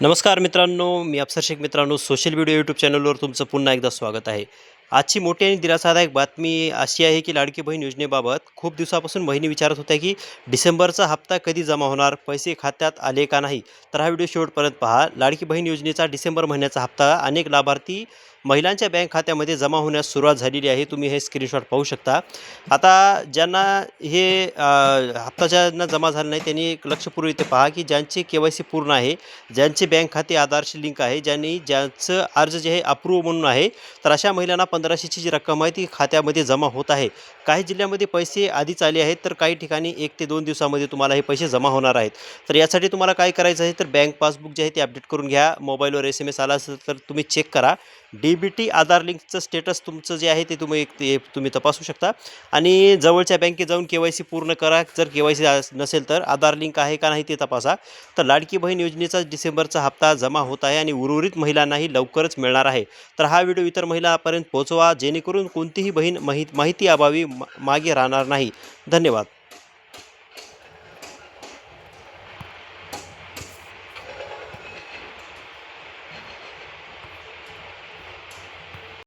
नमस्कार मित्रांनो मी अफसर शेख मित्रांनो सोशल व्हिडिओ यूट्यूब चॅनलवर तुमचं पुन्हा एकदा स्वागत आहे. आजची मोठी आणि दिलासादायक बातमी अशी आहे की लाडकी बहीण योजनेबाबत खूप दिवसापासून बहिणी विचारत होत्या की डिसेंबरचा हप्ता कधी जमा होणार पैसे खात्यात आले का नाही? तर हा व्हिडिओ शेवटपर्यंत पहा. लाडकी बहीण योजनेचा डिसेंबर महिन्याचा हप्ता अनेक लाभार्थी महिलांच्या बँक खात्यामध्ये जमा होण्यास सुरुवात झालेली आहे. तुम्ही हे स्क्रीनशॉट पाहू शकता. आता ज्यांना हे हप्ता ज्यांना जमा झाला नाही त्यांनी एक लक्षपूर्वक इथे पहा की ज्यांचे के वाय सी पूर्ण आहे ज्यांचे बँक खाते आधारशी लिंक आहे ज्यांनी ज्यांचं अर्ज जे आहे अप्रूव्ह म्हणून आहे तर अशा महिलांना पंधराशेची जी रक्कम आहे ती खात्यामध्ये जमा होत आहे. काही जिल्ह्यामध्ये पैसे आधीच आले आहेत तर काही ठिकाणी एक ते दोन दिवसामध्ये तुम्हाला हे पैसे जमा होणार आहेत. तर यासाठी तुम्हाला काय करायचं आहे तर बँक पासबुक जे आहे ते अपडेट करून घ्या. मोबाईलवर एस एम एस आला असेल तर तुम्ही चेक करा. डी बी टी आधार लिंकचं स्टेटस तुमचं जे आहे ते तुम्ही एक ते तुम्ही तपासू शकता. आणि जवळच्या बँकेत जाऊन के वाय सी पूर्ण करा. जर के वाय सी नसेल तर आधार लिंक आहे का नाही ते तपासा. तर लाडकी बहीण योजनेचा डिसेंबरचा हप्ता जमा होत आहे आणि उर्वरित महिलांनाही लवकरच मिळणार आहे. तर हा व्हिडिओ इतर महिलांपर्यंत पोहोचवा जेणेकरून कोणतीही बहीण माहीत माहिती अभावी मागे राहणार नाही. धन्यवाद.